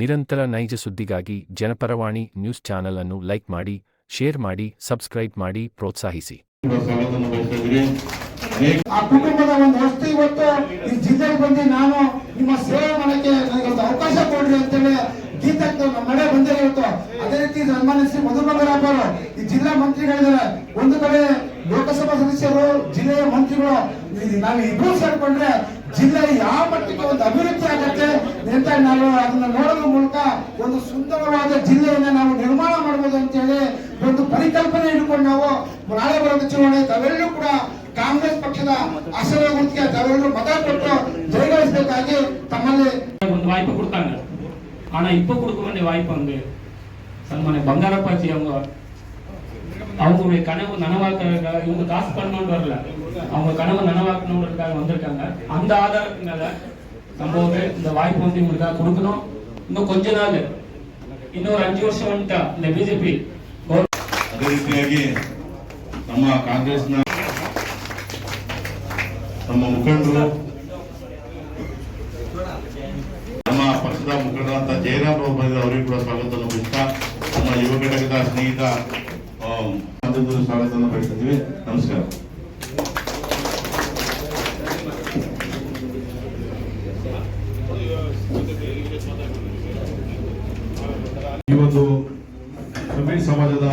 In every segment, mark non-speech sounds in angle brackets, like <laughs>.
ನಿರಂತರ ನೈಜ ಸುದ್ದಿಗಾಗಿ ಜನಪರವಾಣಿ ನ್ಯೂಸ್ ಚಾನೆಲ್ ಅನ್ನು ಲೈಕ್ ಮಾಡಿ, ಶೇರ್ ಮಾಡಿ, ಸಬ್ಸ್ಕ್ರೈಬ್ ಮಾಡಿ ಪ್ರೋತ್ಸಾಹಿಸಿ. ಆ ಕುಟುಂಬದ ಒಂದು ವಸ್ತು ಇವತ್ತು ಈ ಜಿಲ್ಲೆಗೆ ಬಂದು ನಾನು ನಿಮ್ಮ ಸೇವೆ ಮಾಡಕ್ಕೆ ನನಗೆ ಒಂದು ಅವಕಾಶ ಕೊಡ್ರಿ ಅಂತೇಳಿ ಗೀತಕ್ಕೆ ನಮ್ಮ ಮನೆ ಬಂದರೆ ಇವತ್ತು. ಅದೇ ರೀತಿ ಸನ್ಮಾನ್ಯ ಶ್ರೀ ಮಧು ಬಂಗಾರಪ್ಪ ಅವರು. ಈ ಜಿಲ್ಲಾ ಮಂತ್ರಿಗಳಿದ್ದಾರೆ. ಒಂದು ಕಡೆ ಲೋಕಸಭಾ ಸದಸ್ಯರು, ಜಿಲ್ಲೆಯ ಮಂತ್ರಿಗಳು ನಾವು ಇಬ್ಬರು ಸೇರ್ಕೊಂಡ್ರೆ ಜಿಲ್ಲೆ ಯಾವ ಮಟ್ಟಿಗೆ ಒಂದು ಅಭಿವೃದ್ಧಿ ಆಗತ್ತೆ ಅಂತ ನಾವು ಅದನ್ನ ನೋಡೋದ್ರ ಮೂಲಕ ಒಂದು ಸುಂದರವಾದ ಜಿಲ್ಲೆಯನ್ನ ನಾವು ನಿರ್ಮಾಣ ಮಾಡಬಹುದು ಅಂತ ಹೇಳಿ ಒಂದು ಪರಿಕಲ್ಪನೆ ಇಟ್ಕೊಂಡು ನಾವು ನಾಳೆ ಬರೋದು ಚುನಾವಣೆ, ತಾವೆಲ್ಲರೂ ಕೂಡ ಕಾಂಗ್ರೆಸ್ ಪಕ್ಷದ ಅಸಲ ಗುರುತಿಗೆ ತಾವೆಲ್ಲರೂ ಮತ ಕೊಟ್ಟು ಜಯಗಳಿಸಬೇಕಾಗಿ ತಮ್ಮಲ್ಲಿ ಒಂದು ವಾಯ್ಪ ಕೊಡ್ತಾನೆ ಹಣ ಇಪ್ಪ ಕೊಡ್ಕೊಂಡು ವಾಯ್ಪ ಅಂದ್ರೆ ಸನ್ಮಾನ್ಯ ಬಂಗಾರಪ್ಪಾಜಿ ಅವರು அவங்களுடைய கனவு நனவாக்கிறதுக்காக இவங்க காசு பண்ணணும்னு வரல அவங்க கனவு நனவாக்கணுன்றதுக்காக வந்திருக்காங்க அந்த ஆதாரத்தினால மேல நம்ம வந்து இந்த வாய்ப்பு வந்து இவங்களுக்காக கொடுக்கணும் இன்னும் கொஞ்ச நாள் இன்னொரு அஞ்சு வருஷம் வந்துட்டா இந்த பிஜேபி நம்ம காங்கிரஸ் நம்ம முகண்டு ನಮ್ಮ ಪಕ್ಷದ ಮುಖಂಡರಾದಂತಹ ಜಯರಾಮ್ ಅವರು ಬಂದಿದ್ದ ಅವರಿಗೂ ಕೂಡ ಸ್ವಾಗತವನ್ನು ಮುಕ್ತ ನಮ್ಮ ಯುವ ಘಟಕದ ಸ್ನೇಹಿತ ಮತ್ತೊಂದು ಸ್ವಾಗತವನ್ನು ಬಯಸ್ತಿದ್ದೀವಿ ನಮಸ್ಕಾರ. ಈ ಒಂದು ಸಮಾಜದ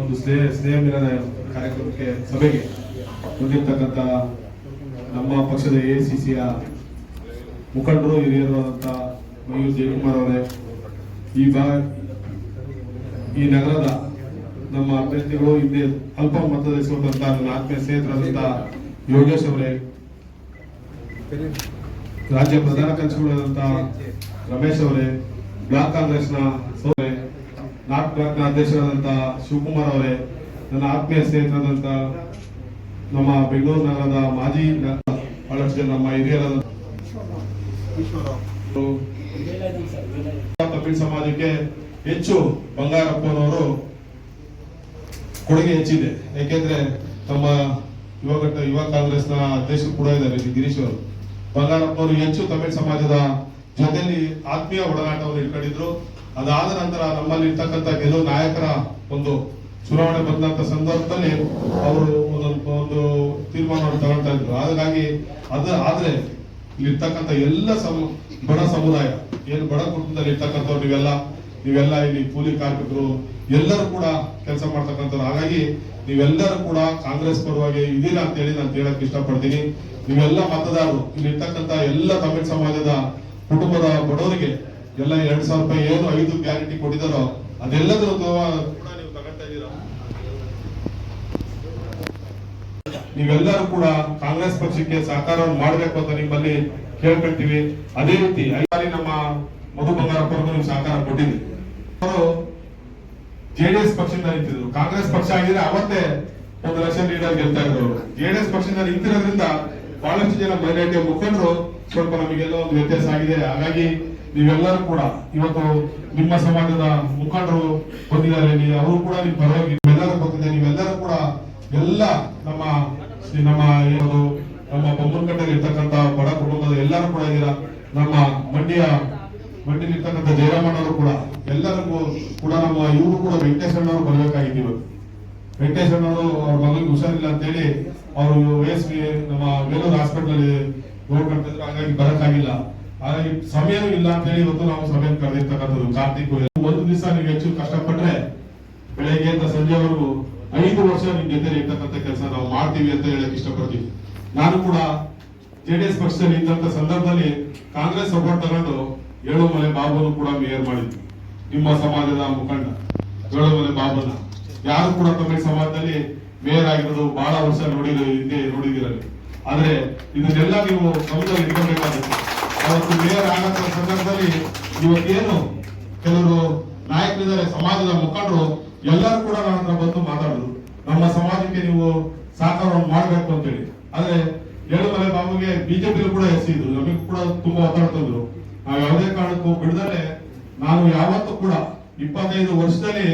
ಒಂದು ಸ್ನೇಹ ಸ್ನೇಹ ಮಿಲನ ಕಾರ್ಯಕ್ರಮಕ್ಕೆ ಸಭೆಗೆ ಬಂದಿರತಕ್ಕಂಥ ನಮ್ಮ ಪಕ್ಷದ ಎ ಸಿ ಸಿಯ ಮುಖಂಡರು, ಹಿರಿಯರಾದಂಥ ಮಯೂರ್ ಜಯಕುಮಾರ್ ಅವರೇ, ಈ ಬಾ ಈ ನಗರದ ನಮ್ಮ ಅಭ್ಯರ್ಥಿಗಳು ಹಿಂದೆ ಅಲ್ಪ ಮತದಲ್ಲಿ ಸೋತಂತ ನನ್ನ ಆತ್ಮೀಯ ಸ್ನೇಹಿತರಾದಂತಹ ಯೋಗೇಶ್ ಅವರೇ ರಾಜ್ಯ ಪ್ರಧಾನ ಕಾರ್ಯದರ್ಶಿಗಳಾದಂಥ ರಮೇಶ್ ಅವರೇ ಬ್ಲಾಕ್ ಕಾಂಗ್ರೆಸ್ನ ಸೌರೇ ಬ್ಲಾಕ್ ಬ್ಲಾಕ್ನ ಅಧ್ಯಕ್ಷರಾದಂತಹ ಶಿವಕುಮಾರ್ ಅವರೇ ನನ್ನ ಆತ್ಮೀಯ ಸ್ನೇಹಿತರಾದಂತಹ ನಮ್ಮ ಬೆಂಗಳೂರು ನಗರದ ಮಾಜಿ ನ- ಬಹಳಷ್ಟು ಜನ ನಮ್ಮ ಹಿರಿಯರಾದ ಕಪಿಲ್ ಸಮಾಜಕ್ಕೆ ಹೆಚ್ಚು ಬಂಗಾರಪ್ಪನವರು ಕೊಡುಗೆ ಹೆಚ್ಚಿದೆ. ಯಾಕೆಂದ್ರೆ ತಮ್ಮ ಯುವ ಯುವ ಕಾಂಗ್ರೆಸ್ನ ಅಧ್ಯಕ್ಷರು ಕೂಡ ಇದ್ದಾರೆ ಗಿರೀಶ್ ಅವರು. ಬಂಗಾರಪ್ಪನವರು ಹೆಚ್ಚು ತಮಿಳ್ ಸಮಾಜದ ಜೊತೆಯಲ್ಲಿ ಆತ್ಮೀಯ ಒಡನಾಟವನ್ನು ಇಟ್ಕೊಂಡಿದ್ರು. ಅದಾದ ನಂತರ ನಮ್ಮಲ್ಲಿ ಇರ್ತಕ್ಕಂಥ ಕೆಲವು ನಾಯಕರ ಒಂದು ಚುನಾವಣೆ ಬಂದಂತ ಸಂದರ್ಭದಲ್ಲಿ ಅವರು ಒಂದೊಂದು, ಒಂದು ತೀರ್ಮಾನವನ್ನು ತಗೊಳ್ತಾ ಇದ್ರು. ಹಾಗಾಗಿ ಅದ ಆದ್ರೆ ಇಲ್ಲಿರ್ತಕ್ಕಂಥ ಎಲ್ಲ ಸಮ, ಬಡ ಸಮುದಾಯ, ಏನು ಬಡ ಕುಟುಂಬದಲ್ಲಿ ಇರ್ತಕ್ಕಂಥವ್ರು ನೀವೆಲ್ಲ ನೀವೆಲ್ಲ ಇಲ್ಲಿ ಕೂಲಿ ಕಾರ್ಮಿಕರು, ಎಲ್ಲರೂ ಕೂಡ ಕೆಲಸ ಮಾಡ್ತಕ್ಕಂಥವ್ರು. ಹಾಗಾಗಿ ನೀವೆಲ್ಲರೂ ಕೂಡ ಕಾಂಗ್ರೆಸ್ ಪರವಾಗಿ ಇದೀರಾ ಅಂತ ಹೇಳಿ ನಾನು ಹೇಳಕ್ ಇಷ್ಟಪಡ್ತೀನಿ. ನೀವೆಲ್ಲ ಮತದಾರರು, ಇಲ್ಲಿ ಇರ್ತಕ್ಕಂಥ ಎಲ್ಲ ತಮಿಳ್ ಸಮಾಜದ ಕುಟುಂಬದ ಬಡವರಿಗೆ ಎಲ್ಲ ಎರಡ್ ಸಾವಿರ ರೂಪಾಯಿ ಏನು ಐದು ಗ್ಯಾರಂಟಿ ಕೊಟ್ಟಿದಾರೋ ಅದೆಲ್ಲದರ ನೀವೆಲ್ಲರೂ ಕೂಡ ಕಾಂಗ್ರೆಸ್ ಪಕ್ಷಕ್ಕೆ ಸಹಕಾರ ಮಾಡಬೇಕು ಅಂತ ನಿಮ್ಮಲ್ಲಿ ಕೇಳ್ಕೊಳ್ತೀವಿ ಅದೇ ರೀತಿ ನಮ್ಮ ಮಧು ಬಂಗಾರಪ್ಪರಿಗೂ ನೀವು ಸಹಕಾರ ಕೊಟ್ಟಿದ್ರಿ. ಜೆಡಿಎಸ್ ಪಕ್ಷದಿಂದ ನಿಂತಿದ್ರು. ಕಾಂಗ್ರೆಸ್ ಪಕ್ಷ ಆಗಿದ್ರೆ ಅವತ್ತೇ ಒಂದು ಲಕ್ಷ ಲೀಡರ್ ಗೆಲ್ತಾ ಇದ್ರು ಜೆಡಿಎಸ್ ಪಕ್ಷದಿಂದ ನಿಂತಿರೋದ್ರಿಂದ ಬಹಳಷ್ಟು ಜನ ಮೈನಾರಿಟಿಯ ಮುಖಂಡರು ಸ್ವಲ್ಪ ನಮಗೆಲ್ಲ ಒಂದು ವ್ಯತ್ಯಾಸ ಆಗಿದೆ. ಹಾಗಾಗಿ ನೀವೆಲ್ಲರೂ ಕೂಡ ಇವತ್ತು ನಿಮ್ಮ ಸಮಾಜದ ಮುಖಂಡರು ಬಂದಿದ್ದಾರೆ. ಅವರು ಕೂಡ ನಿಮ್ ಪರವಾಗಿ ನಿಮ್ಮೆಲ್ಲರೂ ಬಂದಿದೆ. ನೀವೆಲ್ಲರೂ ಕೂಡ ಎಲ್ಲ ನಮ್ಮ ನಮ್ಮ ಏನು ನಮ್ಮ ಬೊಮ್ಮನಕಟ್ಟೆಯಲ್ಲಿ ಇರ್ತಕ್ಕಂತ ಬಡ ಕುಟುಂಬದ ಎಲ್ಲರೂ ಕೂಡ ಇದ್ದೀರಾ? ನಮ್ಮ ಮಂಡ್ಯ ಮಂಡ್ಯಲ್ಲಿ ಇರ್ತಕ್ಕಂಥ ಜಯರಾಮಣ್ಣವರು ಕೂಡ, ಎಲ್ಲರಿಗೂ ಕೂಡ ನಮ್ಮ ಇವರು ಕೂಡ ವೆಂಕಟೇಶ್ವರಣ್ಣವರು ಬರಬೇಕಾಗಿತ್ತು ಇವತ್ತು ವೆಂಕಟೇಶಣ್ಣವರು ಅವ್ರ ಮಗನಿಗೆ ಹುಷಾರಿಲ್ಲ ಅಂತೇಳಿ ಅವರು ವಯಸ್ಸಿಗೆ ನಮ್ಮ ಬೇಲೂರು ಹಾಸ್ಪಿಟಲ್ ನೋಡ್ಕೊಳ್ತಿದ್ರು ಹಾಗಾಗಿ ಬರಕ್ಕಾಗಿಲ್ಲ. ಹಾಗಾಗಿ ಸಮಯನೂ ಇಲ್ಲ ಅಂತ ಹೇಳಿ ಇವತ್ತು ನಾವು ಸಮಯ ಕರೆದಿರ್ತಕ್ಕಂಥದ್ದು ಕಾರ್ತಿಕ್ ಒಂದು ದಿವಸ ನೀವು ಹೆಚ್ಚು ಕಷ್ಟಪಟ್ರೆ ಬೆಳಗ್ಗೆ ಅಂತ ಸಂಜೆವರೆಗೂ ಐದು ವರ್ಷ ನಿಮ್ ಜೊತೆ ಇರ್ತಕ್ಕಂಥ ಕೆಲಸ ನಾವು ಮಾಡ್ತೀವಿ ಅಂತ ಹೇಳಕ್ ಇಷ್ಟಪಡ್ತೀವಿ. ನಾನು ಕೂಡ ಜೆಡಿಎಸ್ ಪಕ್ಷದಲ್ಲಿ ಇದ್ದಂತ ಸಂದರ್ಭದಲ್ಲಿ ಕಾಂಗ್ರೆಸ್ ಸಪೋರ್ಟ್ ತಗೊಂಡು ಏಳುಮಲೆ ಬಾಬುನು ಕೂಡ ಮೇಯರ್ ಮಾಡಿದ್ವಿ. ನಿಮ್ಮ ಸಮಾಜದ ಮುಖಂಡ. ಏಳುಮಲೆ ಬಾಬುನ ಯಾರು ಕೂಡ ತಮ್ಮ ಸಮಾಜದಲ್ಲಿ ಮೇಯರ್ ಆಗಿರೋದು ಬಹಳ ವರ್ಷ ನೋಡಿದ ಹಿಂದೆ ನೋಡಿದಿರಲಿ. ಆದ್ರೆ ಇದನ್ನೆಲ್ಲ ನೀವು ಗಮನದಲ್ಲಿ ಇಟ್ಕೊಬೇಕಾಗುತ್ತೆ ಅವತ್ತು ಮೇಯರ್ ಆಗಂತ ಸಂದರ್ಭದಲ್ಲಿ ಇವತ್ತೇನು ಕೆಲವರು ನಾಯಕರಿದ್ದಾರೆ, ಸಮಾಜದ ಮುಖಂಡರು, ಎಲ್ಲರೂ ಕೂಡ ನನ್ನ ಹತ್ರ ಬಂದು ಮಾತಾಡಿದ್ರು ನಮ್ಮ ಸಮಾಜಕ್ಕೆ ನೀವು ಸಹಕಾರವನ್ನು ಮಾಡಬೇಕು ಅಂತೇಳಿ. ಆದ್ರೆ ಏಳುಮಲೆ ಬಾಬುಗೆ ಬಿಜೆಪಿ ಕೂಡ ಹೆಸರಿದ್ರು ನಮಗೆ ಕೂಡ ತುಂಬಾ ಒತ್ತಡ ನಾವು ಯಾವುದೇ ಕಾರಣಕ್ಕೂ ಬಿಡದಲೆ ನಾನು ಯಾವತ್ತೂ ಕೂಡ ಇಪ್ಪತ್ತೈದು ವರ್ಷದಲ್ಲಿ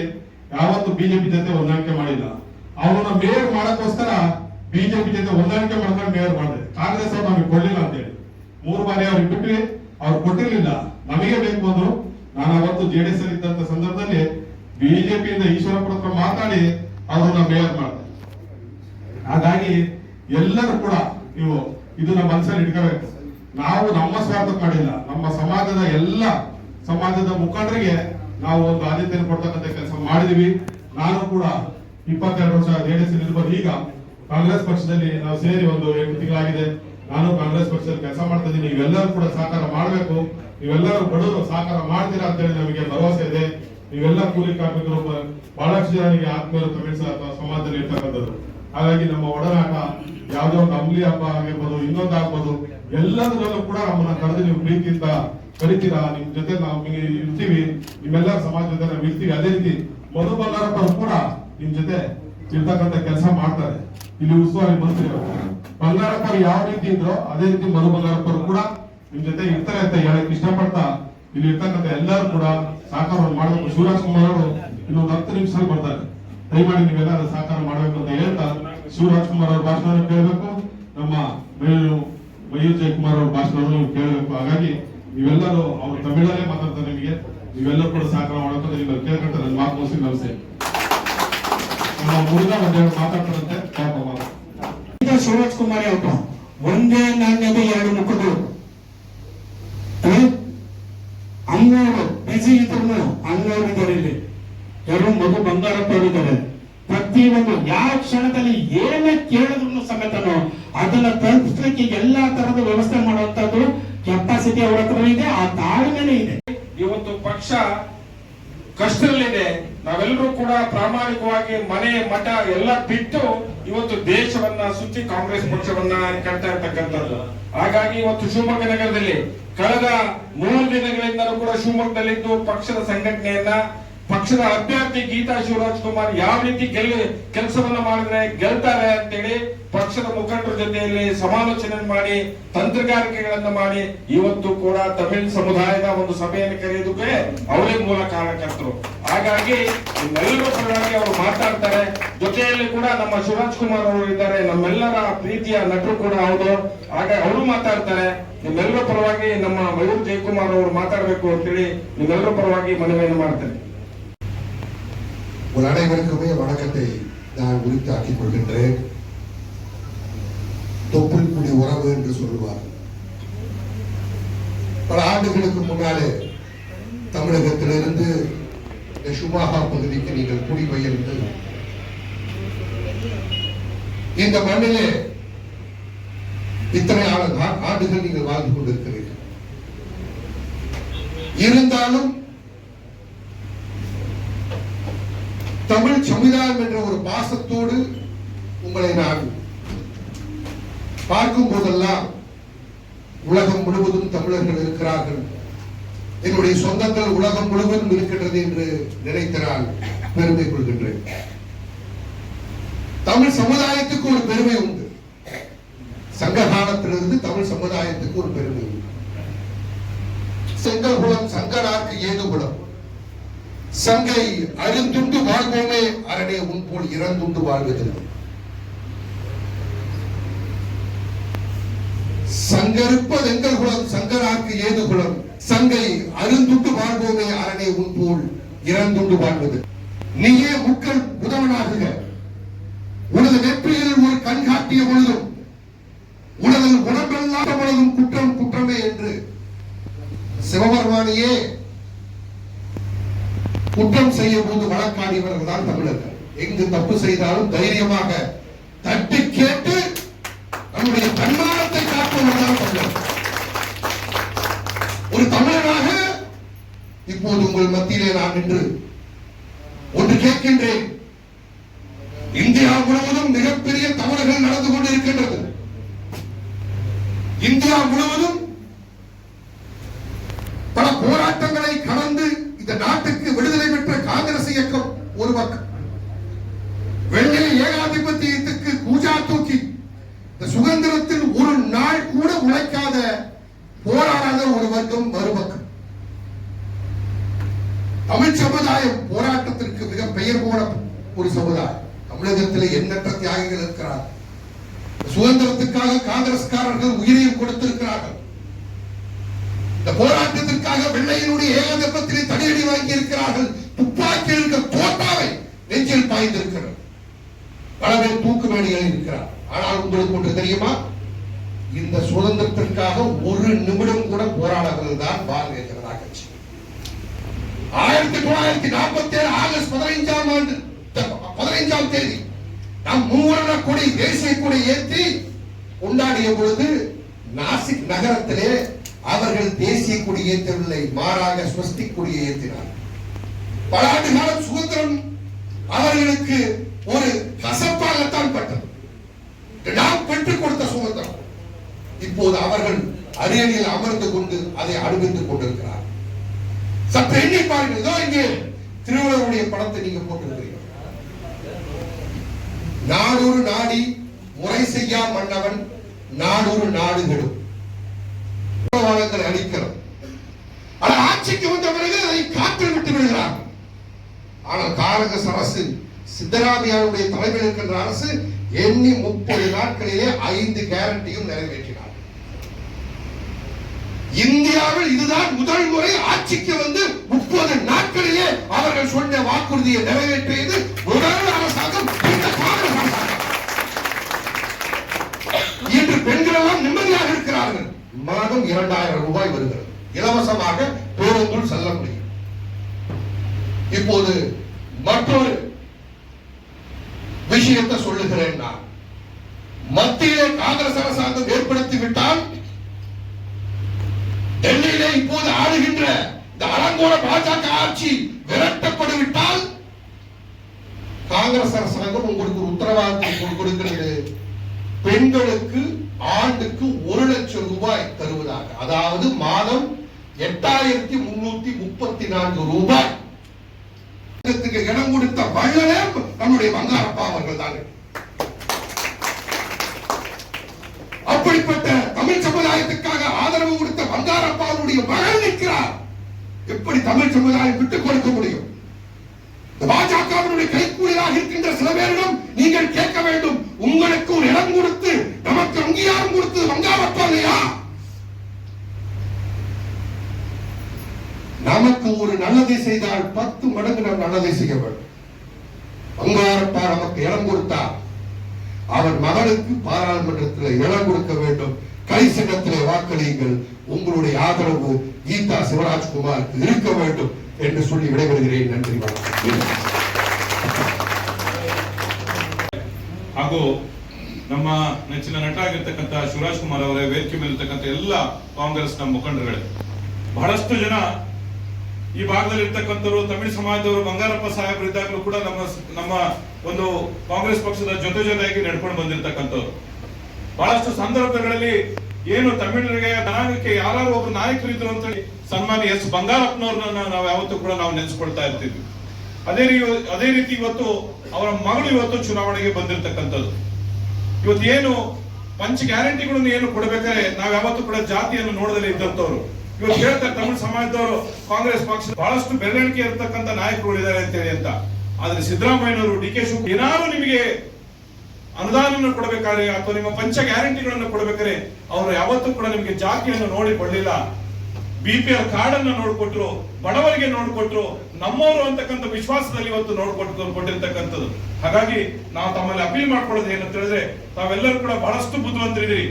ಯಾವತ್ತು ಬಿಜೆಪಿ ಜೊತೆ ಹೊಂದಾಣಿಕೆ ಮಾಡಿಲ್ಲ. ಅವರನ್ನ ಮೇಯರ್ ಮಾಡಕ್ಕೋಸ್ಕರ ಬಿಜೆಪಿ ಜೊತೆ ಹೊಂದಾಣಿಕೆ ಮಾಡ್ಕೊಂಡು ಮೇಯರ್ ಮಾಡಿದೆ. ಕಾಂಗ್ರೆಸ್ ಅವ್ರು ನಮಗೆ ಕೊಡ್ಲಿಲ್ಲ ಅಂತೇಳಿ. ಮೂರು ಬಾರಿ ಅವ್ರಿಗೆ ಬಿಟ್ವಿ, ಅವ್ರು ಕೊಟ್ಟಿರ್ಲಿಲ್ಲ. ನಮಗೆ ಬೇಕು ಅಂದ್ರು ನಾನು ಅವತ್ತು ಜೆಡಿಎಸ್ ಅಲ್ಲಿ ಇದ್ದಂತ ಸಂದರ್ಭದಲ್ಲಿ ಬಿಜೆಪಿಯಿಂದ ಈಶ್ವರಪುರ ಹತ್ರ ಮಾತಾಡಿ ಅವ್ರನ್ನ ಮೇಯರ್ ಮಾಡಿದೆ. ಹಾಗಾಗಿ ಎಲ್ಲರೂ ಕೂಡ ನೀವು ಇದನ್ನ ಮನಸ್ಸಲ್ಲಿ ಇಟ್ಕೋಬೇಕು. ನಾವು ನಮ್ಮ ಸ್ವಾರ್ಥಕ್ಕೆ ಮಾಡಿಲ್ಲ ನಮ್ಮ ಸಮಾಜದ ಎಲ್ಲ ಸಮಾಜದ ಮುಖಂಡರಿಗೆ ನಾವು ಒಂದು ಆದ್ಯತೆಯನ್ನು ಕೊಡ್ತಕ್ಕಂಥ ಕೆಲಸ ಮಾಡಿದೀವಿ. ನಾನು ಕೂಡ ಇಪ್ಪತ್ತೆರಡು ವರ್ಷ ಜೆಡಿಎಸ್ ಇರ್ಬೋದು ಈಗ ಕಾಂಗ್ರೆಸ್ ಪಕ್ಷದಲ್ಲಿ ನಾವು ಸೇರಿ ಒಂದು ಎಂಟು ತಿಂಗಳಾಗಿದೆ. ನಾನು ಕಾಂಗ್ರೆಸ್ ಪಕ್ಷದಲ್ಲಿ ಕೆಲಸ ಮಾಡ್ತಾ ಇದ್ದೀನಿ. ನೀವೆಲ್ಲರೂ ಕೂಡ ಸಹಕಾರ ಮಾಡಬೇಕು. ನೀವೆಲ್ಲರೂ ಬಡವರು ಸಹಕಾರ ಮಾಡ್ತೀರಾ ಅಂತ ಹೇಳಿ ನಮಗೆ ಭರವಸೆ ಇದೆ. ನೀವೆಲ್ಲ ಕೂಲಿ ಕಾರ್ಮಿಕರು ಬಹಳಷ್ಟು ಜನರಿಗೆ ಆತ್ಮೀಯರು ಅಥವಾ ಸಮಾಜದಲ್ಲಿ ಇರ್ತಕ್ಕಂಥದ್ದು. ಹಾಗಾಗಿ ನಮ್ಮ ಒಡನಾಟ ಯಾವುದೋ ಒಂದು ಅಂಬ್ಲಿ ಹಬ್ಬ ಆಗಿರ್ಬೋದು ಇನ್ನೊಂದು ಆಗ್ಬೋದು ಎಲ್ಲದರಲ್ಲೂ ಕೂಡ ನಮ್ಮನ್ನ ಕರೆದು ನೀವು ಪ್ರೀತಿಯಿಂದ ಕರಿತೀರಾ? ನಿಮ್ ಜೊತೆ ನಾವು ಇರ್ತೀವಿ. ನಿಮ್ಮೆಲ್ಲ ಸಮಾಜ ಜೊತೆ ನಾವು ಇರ್ತೀವಿ. ಅದೇ ರೀತಿ ಮಧು ಕೂಡ ನಿಮ್ ಜೊತೆ ಇರ್ತಕ್ಕಂಥ ಕೆಲಸ ಮಾಡ್ತಾರೆ. ಇಲ್ಲಿ ಉಸ್ತುವಾರಿ ಮಂತ್ರಿ ಅವರು. ಬಂಗಾರಪ್ಪ ಯಾವ ರೀತಿ ಇದ್ರೋ ಅದೇ ರೀತಿ ಮಧು ಬಂಗಾರಪ್ಪರು ಕೂಡ ನಿಮ್ ಜೊತೆ ಇರ್ತಾರೆ ಅಂತ ಹೇಳಕ್ ಇಷ್ಟಪಡ್ತಾ ಇಲ್ಲಿ ಇರ್ತಕ್ಕಂಥ ಎಲ್ಲರೂ ಕೂಡ ಸಹಕಾರವನ್ನು ಮಾಡಬೇಕು. ಶಿವರಾಜ್ ಕುಮಾರ್ ಅವರು ಇನ್ನೊಂದು ಹತ್ತು ನಿಮಿಷ ಬರ್ತಾರೆ. ದಯಮಾಡಿ ನೀವೆಲ್ಲ ಸಹಕಾರ ಮಾಡಬೇಕು ಅಂತ ಹೇಳ್ತಾ ಶಿವರಾಜ್ ಕುಮಾರ್ ಅವ್ರ ಭಾಷಣ ಕೇಳಬೇಕು. ನಮ್ಮ ಮಯೂರ್ ಜಯಕುಮಾರ್ ಅವ್ರ ಭಾಷಣವನ್ನು ನೀವು ಕೇಳಬೇಕು. ಹಾಗಾಗಿ ನೀವೆಲ್ಲರೂ ಅವ್ರು ತಮಿಳಲ್ಲೇ ಮಾತಾಡ್ತಾರೆ ನಿಮಗೆ. ನೀವೆಲ್ಲರೂ ಕೂಡ ಸಹಕಾರ ಮಾಡಬೇಕು ನಿಮ್ಮ ಕೇಳ್ಕೊಂಡ ನನ್ನ ಮಾತು ಮುಗಿಸಿ ನಮಸ್ತೆ ನಮ್ಮ ಮುರುಘಾ ಒಂದೆರಡು ಕುಮಾರ್ ಅವರು ಒಂದೇ ನಾಣ್ಯದ ಎರಡು ಮುಖಗಳು. ಅಂಗೋರು ಬಿಜಿ ಇದ್ರು ಅಂಗೋರು ಇದ್ದಾರೆ ಇಲ್ಲಿ. ಯಾರು ಮಗು ಬಂಗಾರಪ್ಪ ಇದ್ದಾರೆ. ಪ್ರತಿಯೊಂದು ಯಾವ ಕ್ಷಣದಲ್ಲಿ ಏನೇ ಕೇಳಿದ್ರು ಸಮೇತನು ಅದನ್ನ ತಲುಪಿಸ್ಲಿಕ್ಕೆ ಎಲ್ಲಾ ತರದ ವ್ಯವಸ್ಥೆ ಮಾಡುವಂತದ್ದು ಕೆಪಾಸಿಟಿ ಅವ್ರ ಹತ್ರ ಇದೆ, ಆ ತಾಳ್ಮೆನೇ ಇದೆ. ಇವತ್ತು ಪಕ್ಷ ಕಷ್ಟದಲ್ಲಿದೆ. ನಾವೆಲ್ಲರೂ ಕೂಡ ಪ್ರಾಮಾಣಿಕವಾಗಿ ಮನೆ, ಮಠ ಎಲ್ಲ ಬಿಟ್ಟು ಇವತ್ತು ದೇಶವನ್ನ ಸುತ್ತಿ ಕಾಂಗ್ರೆಸ್ ಪಕ್ಷವನ್ನ ಕಟ್ತಾ ಇರ್ತಕ್ಕಂಥದ್ದು. ಹಾಗಾಗಿ ಇವತ್ತು ಶಿವಮೊಗ್ಗ ನಗರದಲ್ಲಿ ಕಳೆದ ಮೂರು ದಿನಗಳಿಂದಲೂ ಕೂಡ ಶಿವಮೊಗ್ಗದಲ್ಲಿದ್ದು ಪಕ್ಷದ ಸಂಘಟನೆಯನ್ನ ಪಕ್ಷದ ಅಭ್ಯರ್ಥಿ ಗೀತಾ ಶಿವರಾಜ್ ಕುಮಾರ್ ಯಾವ ರೀತಿ ಗೆಲ್ಲ ಕೆಲಸವನ್ನ ಮಾಡಿದ್ರೆ ಗೆಲ್ತಾರೆ ಅಂತೇಳಿ ಪಕ್ಷದ ಮುಖಂಡರ ಜೊತೆಯಲ್ಲಿ ಸಮಾಲೋಚನೆ ಮಾಡಿ, ತಂತ್ರಗಾರಿಕೆಗಳನ್ನ ಮಾಡಿ ಇವತ್ತು ಕೂಡ ತಮಿಳ್ ಸಮುದಾಯದ ಒಂದು ಸಭೆಯನ್ನು ಕರೆಯೋದಕ್ಕೆ ಅವರೇ ಮೂಲ ಕಾರಣಕರ್ತರು ಹಾಗಾಗಿ ನಿಮ್ಮೆಲ್ಲರ ಪರವಾಗಿ ಅವರು ಮಾತಾಡ್ತಾರೆ. ಜೊತೆಯಲ್ಲಿ ಕೂಡ ನಮ್ಮ ಶಿವರಾಜ್ ಕುಮಾರ್ ಅವರು ಇದ್ದಾರೆ. ನಮ್ಮೆಲ್ಲರ ಪ್ರೀತಿಯ ನಟರು ಕೂಡ ಹೌದು. ಹಾಗೆ ಅವರು ಮಾತಾಡ್ತಾರೆ. ನಿಮ್ಮೆಲ್ಲರ ಪರವಾಗಿ ನಮ್ಮ ಮಯೂರ್ ಜಯಕುಮಾರ್ ಅವರು ಮಾತಾಡಬೇಕು ಅಂತೇಳಿ ನಿಮ್ಮೆಲ್ಲರ ಪರವಾಗಿ ಮನವಿಯನ್ನು ಮಾಡ್ತೇನೆ. ஒரு அனைவருக்குமே வணக்கத்தை நான் உரித்தாக்கிக் கொள்கின்றேன். தொப்புள் குடி உறவு என்று சொல்லுவார். பல ஆண்டுகளுக்கு முன்னாலே தமிழகத்திலிருந்து இந்த ஷுமாகா பகுதிக்கு நீங்கள் குடிபெயர்ந்து இந்த மண்ணிலே இத்தனை ஆண்டு- ஆண்டுகள் நீங்கள் வாழ்ந்து கொண்டிருக்கிறீர்கள். இருந்தாலும் தமிழ் சமுதாயம் என்ற ஒரு பாசத்தோடு உங்களை நான் பார்க்கும் போதெல்லாம் உலகம் முழுவதும் தமிழர்கள் இருக்கிறார்கள். என்னுடைய சொந்தங்கள் உலகம் முழுவதும் இருக்கின்றது என்று நினைத்த நான் பெருமை கொள்கின்றேன். தமிழ் சமுதாயத்துக்கு ஒரு பெருமை உண்டு. சங்க காலத்திலிருந்து தமிழ் சமுதாயத்துக்கு ஒரு பெருமை உண்டு. செங்கல் செங்கல்குளம் சங்கராக்கு ஏதுகுளம் சங்கை அருந்துண்டு வாழ்வோமே அரணே உன் போல் இறந்துண்டு வாழ்வதில்லை. சங்கருப்பதெங்கள் குலம் சங்கராக்கு ஏது குலம்? சங்கை அருந்துண்டு வாழ்வோமே அரணே உன் போல் இறந்துண்டு வாழ்வது நீயே முக்கள் உதவனாகுக. உனது நெற்றியில் ஒரு கண்காட்டிய பொழுதும் உனது உடம்பெல்லாம் பொழுதும் குற்றம் குற்றமே என்று சிவபெருமானியே குற்றம் செய்யும் போது வழக்காடியவர்கள் தான் தமிழர்கள். எங்கு தப்பு செய்தாலும் தைரியமாக தட்டி கேட்டு நம்முடைய தன்மானத்தை காப்பவர்கள் தமிழர் ஒரு தமிழனாக இப்போது உங்கள் மத்தியிலே நான் நின்று ஒன்று கேட்கின்றேன். இந்தியா முழுவதும் மிகப்பெரிய தவறுகள் நடந்து கொண்டிருக்கின்றது. இந்தியா முழுவதும் ஒரு வர்க்கம் மறுபக்கம். தமிழ் சமுதாயம் போராட்டத்திற்கு மிக பெயர் போன ஒரு சமுதாயம். தமிழகத்தில் எண்ணற்ற தியாகிகள் இருக்கிறார் சுதந்திரத்துக்காக காங்கிரஸ்காரர்கள் உயிரையும் கொடுத்திருக்கிறார்கள். இந்த போராட்டத்திற்காக வெள்ளையினுடைய ஏகாதிபத்திலே தடியடி வாங்கி இருக்கிறார்கள் துப்பாக்கி இருக்க கோட்டாவை நெஞ்சில் பாய்ந்திருக்கிறார் பல பேர் தூக்கு மேடைகள் இருக்கிறார். ஆனால் உங்களுக்கு ஒன்று தெரியுமா? இந்த சுதந்திரத்திற்காக ஒரு நிமிடம் கூட போராடவில்லை தான் பாரதிய ஜனதா கட்சி. ஆயிரத்தி தொள்ளாயிரத்தி நாற்பத்தி ஏழு ஆகஸ்ட் பதினைஞ்சாம் ஆண்டு பதினைஞ்சாம் தேதி நாம் மூவர்ண கொடி தேசிய கொடி ஏற்றி கொண்டாடிய பொழுது நாசிக் நகரத்திலே அவர்கள் தேசிய கொடி ஏற்றவில்லை மாறாக ஸ்வஸ்தி கொடியை ஏற்றினார் பல ஆண்டு காலம் சுதந்திரம் அவர்களுக்கு ஒரு கசப்பாகத்தான் பட்டது. நாம் பெற்றுக் கொடுத்த சுதந்திரம். இப்போது அவர்கள் அரியணையில் அமர்ந்து கொண்டு அதை அனுபவித்துக் கொண்டிருக்கிறார். சற்று எண்ணி பாருங்கள். இதோ இங்கே திருவள்ளுவருடைய படத்தை நீங்க போட்டிருக்கிறீங்க நாடொரு நாடி முறை செய்யா மன்னவன் நாடொரு நாடுகளும் உத்தரவாதங்களை அளிக்கிறோம் ஆனால் ஆட்சிக்கு வந்த பிறகு அதை காற்றில் விட்டு விடுகிறார். ஆனால் காங்கிரஸ் அரசு சித்தராமையாருடைய தலைமையில் இருக்கின்ற அரசு எண்ணி முப்பது நாட்களிலே ஐந்து கேரண்டியும் நிறைவேற்றி இந்தியாவில் இதுதான் முதல் முறை ஆட்சிக்கு வந்து முப்பது நாட்களிலே அவர்கள் சொன்ன வாக்குறுதியை நிறைவேற்றியது முதல் அரசாங்கம் இந்த காங்கிரஸ் அரசாங்கம். இன்று பெண்கள் எல்லாம் நிம்மதியாக இருக்கிறார்கள். மாதம் இரண்டாயிரம் ரூபாய் வருகிறது. இலவசமாக பேருந்துள் செல்ல முடியும். இப்போது மற்றொரு விஷயத்தை சொல்லுகிறேன் நான் மத்தியிலே காங்கிரஸ் அரசாங்கம் ஏற்படுத்தி விட்டால் டெல்லியிலே இப்போது ஆளுகின்ற போல பாஜக ஆட்சி விரட்டப்பட்டு விட்டால் காங்கிரஸ் அரசாங்கம் உங்களுக்கு ஒரு உத்தரவாதத்தை கொடுக்கிறது. பெண்களுக்கு ஆண்டுக்கு ஒரு லட்சம் ரூபாய் தருவதாக. அதாவது மாதம் எட்டாயிரத்தி முன்னூத்தி முப்பத்தி நான்கு ரூபாய். இடம் கொடுத்த வள்ளலே நம்முடைய வங்காரப்பா அவர்கள் தாங்க அப்படிப்பட்ட தமிழ் சமுதாயத்துக்காக ஆதரவு கொடுத்த வங்காரப்பாவுடைய மகள் நிற்கிறார். எப்படி தமிழ் சமுதாயம் விட்டுக் கொடுக்க முடியும்? பாஜகவினுடைய கைக்கூலியாக இருக்கின்ற சில பேரிடம் நீங்கள் கேட்க வேண்டும். உங்களுக்கு ஒரு இடம் கொடுத்து நமக்கு அங்கீகாரம் கொடுத்து வங்காரப்பா இல்லையா நமக்கு ஒரு நல்லதை செய்தால் பத்து மடங்கு நாம் நல்லதை செய்ய வேண்டும். வங்காரப்பா நமக்கு இடம் கொடுத்தார். அவர் மகனுக்கு பாராளுமன்றத்தில் இடம் கொடுக்க வேண்டும். கை சின்னத்திலே வாக்களியுங்கள். உங்களுடைய ஆதரவு கீதா சிவராஜ்குமாருக்கு இருக்க வேண்டும் என்று சொல்லி விடைபெறுகிறேன் நன்றி வணக்கம் ಹಾಗೂ ನಮ್ಮ ನೆಚ್ಚಿನ ನಟ ಆಗಿರ್ತಕ್ಕಂಥ ಶಿವರಾಜ್ ಕುಮಾರ್ ಅವರ ವೇದಿಕೆ ಮೇಲಿರ್ತಕ್ಕಂಥ ಎಲ್ಲ ಕಾಂಗ್ರೆಸ್ನ ಮುಖಂಡರುಗಳೇ ಬಹಳಷ್ಟು ಜನ ಈ ಭಾಗದಲ್ಲಿ ಇರ್ತಕ್ಕಂಥವ್ರು ತಮಿಳು ಸಮಾಜದವರು ಬಂಗಾರಪ್ಪ ಸಾಹೇಬರು ಇದ್ದಾಗಲೂ ಕೂಡ ನಮ್ಮ ನಮ್ಮ ಒಂದು ಕಾಂಗ್ರೆಸ್ ಪಕ್ಷದ ಜೊತೆ ಜೊತೆಯಾಗಿ ನಡ್ಕೊಂಡು ಬಂದಿರತಕ್ಕಂಥವ್ರು ಬಹಳಷ್ಟು ಸಂದರ್ಭಗಳಲ್ಲಿ ಏನು ತಮಿಳರಿಗೆ ನಾಯಕಕ್ಕೆ ಯಾರು ಒಬ್ರು ನಾಯಕರು ಇದ್ರು ಅಂತ ಹೇಳಿ ಸನ್ಮಾನ್ಯ ಎಸ್ ಬಂಗಾರಪ್ಪನವ್ರನ್ನ ನಾವು ಯಾವತ್ತೂ ಕೂಡ ನಾವು ನೆನೆಸ್ಕೊಳ್ತಾ ಇರ್ತೀವಿ ಅದೇ ರೀ- ಅದೇ ರೀತಿ ಇವತ್ತು ಅವರ ಮಗಳು ಇವತ್ತು ಚುನಾವಣೆಗೆ ಬಂದಿರತಕ್ಕಂಥದ್ದು. ಇವತ್ತು ಏನು ಪಂಚ ಗ್ಯಾರಂಟಿಗಳನ್ನು ಏನು ಕೊಡಬೇಕಾದ್ರೆ ನಾವ್ ಯಾವತ್ತೂ ಕೂಡ ಜಾತಿಯನ್ನು ನೋಡದಲ್ಲೇ ಇದ್ದಂಥವ್ರು. ಇವತ್ತು ಹೇಳ್ತಾರೆ ತಮಿಳು ಸಮಾಜದವರು, ಕಾಂಗ್ರೆಸ್ ಪಕ್ಷ ಬಹಳಷ್ಟು ಬೆರಳಿಕೆ ಇರತಕ್ಕಂತ ನಾಯಕರು ಇದ್ದಾರೆ ಅಂತೇಳಿ ಅಂತ. ಆದ್ರೆ ಸಿದ್ದರಾಮಯ್ಯನವರು, ಡಿ ಕೆ ಶಿವ ಏನಾದ್ರು ನಿಮಗೆ ಅನುದಾನವನ್ನು ಕೊಡಬೇಕಾದ್ರೆ ಅಥವಾ ನಿಮ್ಮ ಪಂಚ ಗ್ಯಾರಂಟಿಗಳನ್ನು ಕೊಡಬೇಕಾದ್ರೆ ಅವರು ಯಾವತ್ತೂ ಕೂಡ ನಿಮಗೆ ಜಾತಿಯನ್ನು ನೋಡಿಕೊಳ್ಳಿಲ್ಲ ಬಿ ಪಿ ಎಲ್ ಕಾರ್ಡ್ ಅನ್ನ ನೋಡ್ಕೊಟ್ರು, ಬಡವರಿಗೆ ನೋಡ್ಕೊಟ್ರು, ನಮ್ಮವರು ಅಂತಕ್ಕಂಥ ವಿಶ್ವಾಸದಲ್ಲಿ ಇವತ್ತು ನೋಡ್ಕೊಟ್ಟು ಕೊಟ್ಟಿರ್ತಕ್ಕಂಥದ್ದು. ಹಾಗಾಗಿ ನಾವು ತಮ್ಮಲ್ಲಿ ಅಪೀಲ್ ಮಾಡ್ಕೊಳ್ಳೋದು ಏನಂತ ಹೇಳಿದ್ರೆ, ತಾವೆಲ್ಲರೂ ಕೂಡ ಬಹಳಷ್ಟು ಬುದ್ಧಿವಂತರಿದ್ದೀರಿ.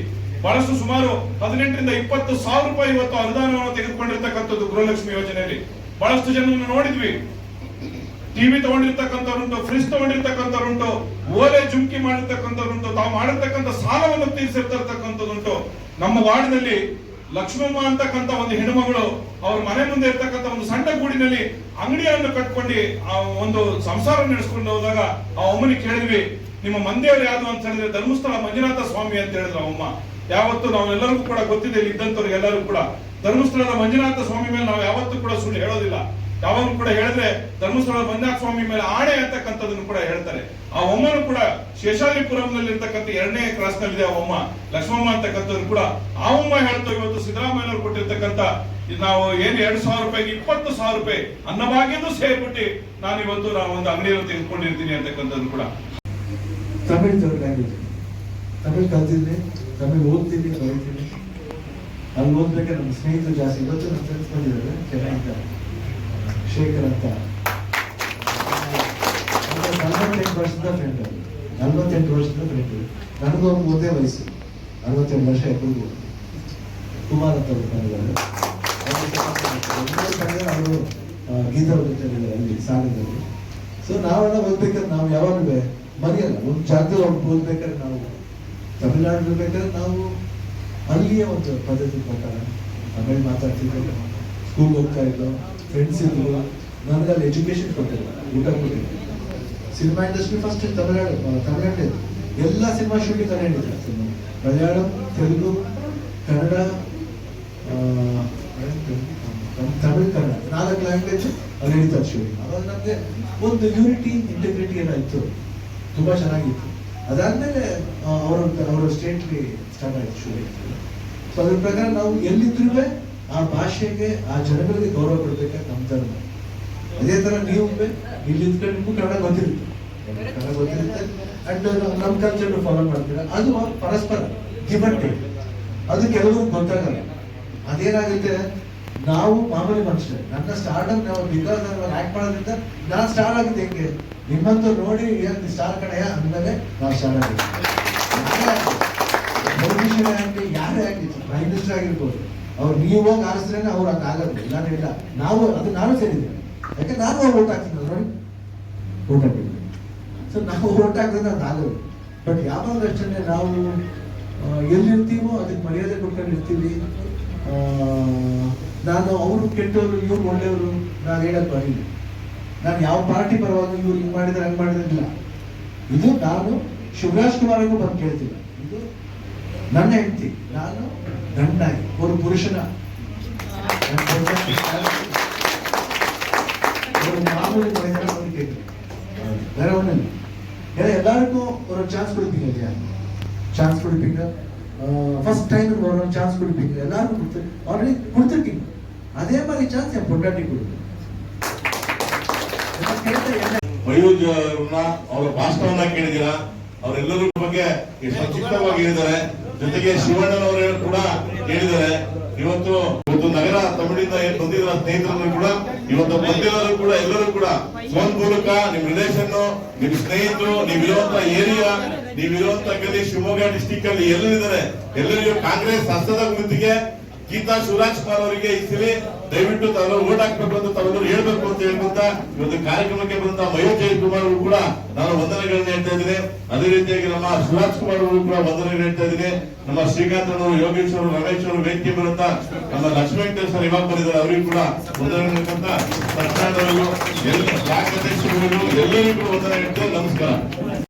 ಬಹಳಷ್ಟು ಸುಮಾರು ಹದಿನೆಂಟರಿಂದ ಇಪ್ಪತ್ತು ಸಾವಿರ ರೂಪಾಯಿ ಇವತ್ತು ಅನುದಾನವನ್ನು ತೆಗೆದುಕೊಂಡಿರ್ತಕ್ಕಂಥದ್ದು ಗೃಹಲಕ್ಷ್ಮಿ ಯೋಜನೆಯಲ್ಲಿ. ಬಹಳಷ್ಟು ಜನರನ್ನು ನೋಡಿದ್ವಿ. ಟಿವಿ ತಗೊಂಡಿರ್ತಕ್ಕಂಥವ್ರುಂಟು ಫ್ರಿಜ್ ತಗೊಂಡಿರ್ತಕ್ಕಂಥವ್ರುಂಟು, ಓಲೆ ಜುಮ್ಕಿ ಮಾಡಿರ್ತಕ್ಕಂಥವ್ರುಂಟು, ತಾವು ಮಾಡಿರ್ತಕ್ಕಂಥ ಸಾಲವನ್ನು ತೀರಿಸಿರ್ತಕ್ಕಂಥದ್ದುಂಟು ನಮ್ಮ ವಾರ್ಡ್ನಲ್ಲಿ ಲಕ್ಷ್ಮಮ್ಮ ಅಂತಕ್ಕಂಥ ಒಂದು ಹೆಣ್ಣುಮಗಳು, ಅವ್ರ ಮನೆ ಮುಂದೆ ಇರ್ತಕ್ಕಂಥ ಒಂದು ಸಣ್ಣ ಗೂಡಿನಲ್ಲಿ ಅಂಗಡಿಯನ್ನು ಕಟ್ಕೊಂಡು ಆ ಒಂದು ಸಂಸಾರ ನಡೆಸ್ಕೊಂಡು ಹೋದಾಗ ಆ ಅಮ್ಮನಿ ಕೇಳಿದ್ವಿ, ನಿಮ್ಮ ಮಂದಿಯವರು ಯಾರು ಅಂತ ಹೇಳಿದ್ರೆ ಧರ್ಮಸ್ಥಳ ಮಂಜುನಾಥ ಸ್ವಾಮಿ ಅಂತ ಹೇಳಿದ್ರು ಅಮ್ಮ. ಯಾವತ್ತು ನಾವೆಲ್ಲರಿಗೂ ಕೂಡ ಗೊತ್ತಿದೆ, ಇಲ್ಲಿ ಇದ್ದಂಥವ್ರಿಗೆ ಎಲ್ಲರೂ ಕೂಡ. ಧರ್ಮಸ್ಥಳದ ಮಂಜುನಾಥ ಸ್ವಾಮಿ ಮೇಲೆ ನಾವು ಯಾವತ್ತೂ ಕೂಡ ಸುಳ್ಳು ಹೇಳೋದಿಲ್ಲ. ಯಾವಾಗಲೂ ಕೂಡ ಹೇಳಿದ್ರೆ ಧರ್ಮಸ್ಥಳ ಬಂದಾಗ ಸ್ವಾಮಿ ಮೇಲೆ ಆಣೆ ಅಂತಕ್ಕಂಥದ್ದನ್ನು ಕೂಡ ಹೇಳ್ತಾರೆ. ಆ ಹೊಮ್ಮನು ಕೂಡ ಶೇಷಾಲಿಪುರಂನಲ್ಲಿ ಇರ್ತಕ್ಕಂಥ ಎರಡನೇ ಕ್ರಾಸ್ ನಲ್ಲಿದೆ ಆ ಹೊಮ್ಮ ಲಕ್ಷ್ಮಮ್ಮ ಅಂತಕ್ಕಂಥದ್ದು ಕೂಡ ಆ ಒಮ್ಮ ಹೇಳ್ತು ಇವತ್ತು ಸಿದ್ದರಾಮಯ್ಯನವರು ಕೊಟ್ಟಿರ್ತಕ್ಕಂಥ ಇದು ನಾವು ಏನ್ ಎರಡ್ ಸಾವಿರ ರೂಪಾಯಿಗೆ ಇಪ್ಪತ್ತು ಸಾವಿರ ರೂಪಾಯಿ ಅನ್ನಭಾಗ್ಯನೂ ಸೇರ್ಬಿಟ್ಟು ನಾನು ಇವತ್ತು ನಾವು ಒಂದು ಅಂಗಡಿಯನ್ನು ತೆಗೆದುಕೊಂಡಿರ್ತೀನಿ ಅಂತಕ್ಕಂಥದ್ದು ಕೂಡ. ತಮಿಳ್ ತಮಿಳ್ ಲ್ಯಾಂಗ್ವೇಜ್ ತಮಿಳ್ ಕಲ್ತಿದ್ದೀನಿ ತಮಿಳ್ ಓದ್ತೀನಿ ಬರೀತೀನಿ. ಅಲ್ಲಿ ಓದ್ಬೇಕಾದ್ರೆ ನಮ್ಮ ಸ್ನೇಹಿತರು ಜಾಸ್ತಿ, ಇವತ್ತು ನಮ್ಮ ಫ್ರೆಂಡ್ಸ್ ಬಂದಿದ್ದಾರೆ, ಚೆನ್ನಾಗಿದ್ದಾರೆ. ಶೇಖರ್ ಅಂತ ನಲ್ವತ್ತೆಂಟು ನಲವತ್ತೆಂಟು ವರ್ಷದ ಫ್ರೆಂಡ್ ನಲ್ವತ್ತೆಂಟು ವರ್ಷದ ಫ್ರೆಂಡ್ ನನಗೂ ಅವ್ರು ಒಂದೇ ವಯಸ್ಸು. ಅರವತ್ತೆಂಟು ವರ್ಷ ಎಬ್ಬರಿಗೂ ಕುಮಾರ್ ಅಂತ ಅವರು ಅವರು ಗೀತಾ ಜೊತೆ ಅಲ್ಲಿ, ಸಾಗರದಲ್ಲಿ. ಸೊ ನಾವೆಲ್ಲ ಓದ್ಬೇಕಾದ್ರೆ ನಾವು ಯಾವಾಗಲೂ ಮರೆಯಲ್ಲ. ಒಂದು ಜಾಗದಲ್ಲಿ ಅವ್ರು ಓದ್ಬೇಕಾದ್ರೆ ನಾವು ತಮಿಳ್ನಾಡು ಇರ್ಬೇಕಾದ್ರೆ ನಾವು ಅಲ್ಲಿಯೇ ಒಂದು ಪದ್ಧತಿ ಪ್ರಕಾರ ತಮಿಳ್ ಮಾತಾಡ್ತಿದ್ವಿ. ಸ್ಕೂಲ್ಗೆ ಹೋಗ್ತಾ ಇದ್ದೋ ಫ್ರೆಂಡ್ಸ್ ಇದ್ರು. ನನಗೆ ಅಲ್ಲಿ ಎಜುಕೇಶನ್ ಕೊಟ್ಟಿಲ್ಲ, ಊಟ ಕೊಟ್ಟಿಲ್ಲ. Cinema industry first Tamil Nadu Tamil Nadu ಎಲ್ಲ cinema shooting cinema Malayalam, Telugu, Kannada Tamil, Kannada, ನಾಲ್ಕು ಲ್ಯಾಂಗ್ವೇಜ್ ಅಲ್ಲಿ ನಡೀತಾರೆ ಶೂಟಿಂಗ್ ಅವಾಗ ನಮಗೆ ಒಂದು ಯೂನಿಟಿ ಇಂಟಿಗ್ರಿಟಿ ಏನಾಯಿತು ತುಂಬ ಚೆನ್ನಾಗಿತ್ತು. ಅದಾದ್ಮೇಲೆ ಅವರ ಅವರ ಸ್ಟೇಟ್ಗೆ ಸ್ಟಾರ್ಟ್ ಆಯಿತು ಶೂಟಿಂಗ್ ಸೊ ಅದ್ರ ಪ್ರಕಾರ ನಾವು ಎಲ್ಲಿದ್ರು ಆ ಭಾಷೆಗೆ ಆ ಜನಗಳಿಗೆ ಗೌರವ ಕೊಡ್ಬೇಕಾದ ನಮ್ಮ ಧರ್ಮ ಅದೇ ತರ ನೀವು ಇಲ್ಲಿ ನಿಮಗೂ ಕನ್ನಡ ಗೊತ್ತಿರುತ್ತೆ ಕನ್ನಡ ಗೊತ್ತಿರುತ್ತೆ ಅಂಡ್ ನಮ್ಮ ಕಲ್ಚರ್ ಫಾಲೋ ಮಾಡ್ತೀರಾ ಅದು ಪರಸ್ಪರ ಗಿವ್ ಅದು ಕೆಲವರು ಗೊತ್ತಾಗಲ್ಲ ಅದೇನಾಗುತ್ತೆ ನಾವು ಮಾಮೂಲಿ ಮನುಷ್ಯ ನನ್ನ ಸ್ಟಾರ್ಟಪ್ ನಾವು ಬಿಕಾಸ್ ಆಕ್ಟ್ ಮಾಡೋದ್ರಿಂದ ನಾನು ಸ್ಟಾರ್ ಆಗಿದ್ದೆ ಹೆಂಗೆ ನಿಮ್ಮಂತೂ ನೋಡಿ ಏನು ಸ್ಟಾರ್ ಕಡೆಯ ಅಂದಮೇಲೆ ನಾವು ಸ್ಟಾರ್ ಆಗಿದೆ ಯಾರೇ ಆಗಿತ್ತು ಪ್ರೈಮ್ ಮಿನಿಸ್ಟರ್ ಆಗಿರ್ಬೋದು ಅವ್ರು ನೀವು ಹೋಗಿ ಆರಿಸ್ರೇನೆ ಅವ್ರು ಹಂಗೆ ಆಗೋದು ಇಲ್ಲ ಇಲ್ಲ ನಾವು, ಅದು ನಾನು ಸೇರಿದ್ದೆ ಯಾಕೆ ನಾನು ಅವ್ರು ಓಟ್ ಹಾಕ್ತೀನಿ ನೋಡಿ <laughs> ಓಟ್ ಹಾಕಿದ್ವಿ ಸೊ ನಾವು ಓಟ್ ಹಾಕಿದ್ರೆ ಅದು ಆಗೋದು. ಬಟ್ ಯಾವಾಗ ಅಷ್ಟೇ ನಾವು ಎಲ್ಲಿರ್ತೀವೋ ಅದಕ್ಕೆ ಮರ್ಯಾದೆ ಕೊಟ್ಕೊಂಡು ಇರ್ತೀವಿ. ನಾನು ಅವರು ಕೆಟ್ಟವರು, ಇವ್ರು ಒಳ್ಳೆಯವರು, ನಾನು ಹೇಳಕ್ ಬರಲಿಲ್ಲ. ನಾನು ಯಾವ ಪಾರ್ಟಿ ಪರವಾಗಿ ಇವ್ರು ಹಿಂಗೆ ಮಾಡಿದ್ರೆ, ಹಂಗೆ ಮಾಡಿದ್ರಿಲ್ಲ ಇದು ನಾನು ಶಿವರಾಜ್ ಕುಮಾರ್ಗೂ ಬಂದು ಕೇಳ್ತಿಲ್ಲ. ಇದು ನನ್ನ ಹೆಂಡತಿ. ನಾನು ಗಂಡಾಗಿ ಒಂದು ಪುರುಷನ ನನ್ನ ಗಂಡ- ஒரு மாமூலி மனிதனா வந்து கேட்குறேன் வேற ஒண்ணும் இல்லை ஏன்னா எல்லாருக்கும் ஒரு சான்ஸ் கொடுப்பீங்க இல்லையா சான்ஸ் கொடுப்பீங்க ஃபர்ஸ்ட் டைம் ஒரு சான்ஸ் கொடுப்பீங்க எல்லாருக்கும் கொடுத்து ஆல்ரெடி கொடுத்துருக்கீங்க அதே மாதிரி சான்ஸ் என் பொண்டாட்டி கொடுங்க நான் கேட்டது என்ன ಮಯೂಜ್ ಅವ್ರನ್ನ ಅವರ ಭಾಷಣವನ್ನ ಕೇಳಿದಿರಾ ಅವರೆಲ್ಲರೂ ಬಗ್ಗೆ ಸಂಕ್ಷಿಪ್ತವಾಗಿ ಹೇಳಿದ್ದಾರೆ ಜೊತೆಗೆ ಶಿವಣ್ಣನವರು ಕೂಡ ಹೇಳಿದ್ದಾರೆ ಇವತ್ತು ಒಂದು ನಗರ ತಮಿಳಿಂದ ಏನ್ ಬಂದಿದ್ರ ಸ್ನೇಹಿತರನ್ನು ಕೂಡ, ಇವತ್ತು ಬಂದಿರೋರು ಕೂಡ, ಎಲ್ಲರೂ ಕೂಡ ಫೋನ್ ಮೂಲಕ ನಿಮ್ ರಿಲೇಷನ್ ನಿಮ್ ಸ್ನೇಹಿತರು ನೀವಿರುವಂತ ಏರಿಯಾ ನೀವಿರುವಂತ ಗಲ್ಲಿ ಶಿವಮೊಗ್ಗ ಡಿಸ್ಟಿಕ್ ಅಲ್ಲಿ ಎಲ್ಲರಿದ್ದಾರೆ. ಎಲ್ಲರಿಗೂ ಕಾಂಗ್ರೆಸ್ ಹಸ್ತದ ಗುರುತಿಗೆ ಗೀತಾ ಶಿವರಾಜ್ ಕುಮಾರ್ ಅವರಿಗೆ ಈ ಸಲ ದಯವಿಟ್ಟು ತಾವೆಲ್ಲರೂ ಓಟ್ ಹಾಕ್ಬೇಕು ಅಂತ ತಾವೆಲ್ಲರೂ ಹೇಳ್ಬೇಕು ಅಂತ ಹೇಳ್ಕೊಂತ ಇವತ್ತು ಕಾರ್ಯಕ್ರಮಕ್ಕೆ ಬಂದ ಮಯೂರ್ ಜಯಕುಮಾರ್ ಅವರು ಕೂಡ ನಾನು ವಂದನೆಗಳನ್ನ ಹೇಳ್ತಾ ಇದ್ದೀನಿ. ಅದೇ ರೀತಿಯಾಗಿ ನಮ್ಮ ಶಿವರಾಜ್ ಕುಮಾರ್ ಅವರು ಕೂಡ ವಂದನೆಗಳು ಹೇಳ್ತಾ ಇದ್ದೀನಿ. ನಮ್ಮ ಶ್ರೀಕಾಂತ್ ಅವರು, ಯೋಗೇಶ್ ಅವರು, ರಮೇಶ್ ಅವರು ವೇದಿಕೆ ಬರುತ್ತಾ ನಮ್ಮ ಲಕ್ಷ್ಮೀ ಸರ್ ಇವಾಗ ಬಂದಿದ್ದಾರೆ. ಅವರಿಗೂ ಕೂಡ ವಂದನೆಗಳು ಹೇಳ್ಕೊಂತ ಸರ್ಕಾರದವರಿಗೂ ಎಲ್ಲ ಎಲ್ಲರಿಗೂ ಕೂಡ ವಂದನೆ ಹೇಳ್ತೇವೆ ನಮಸ್ಕಾರ.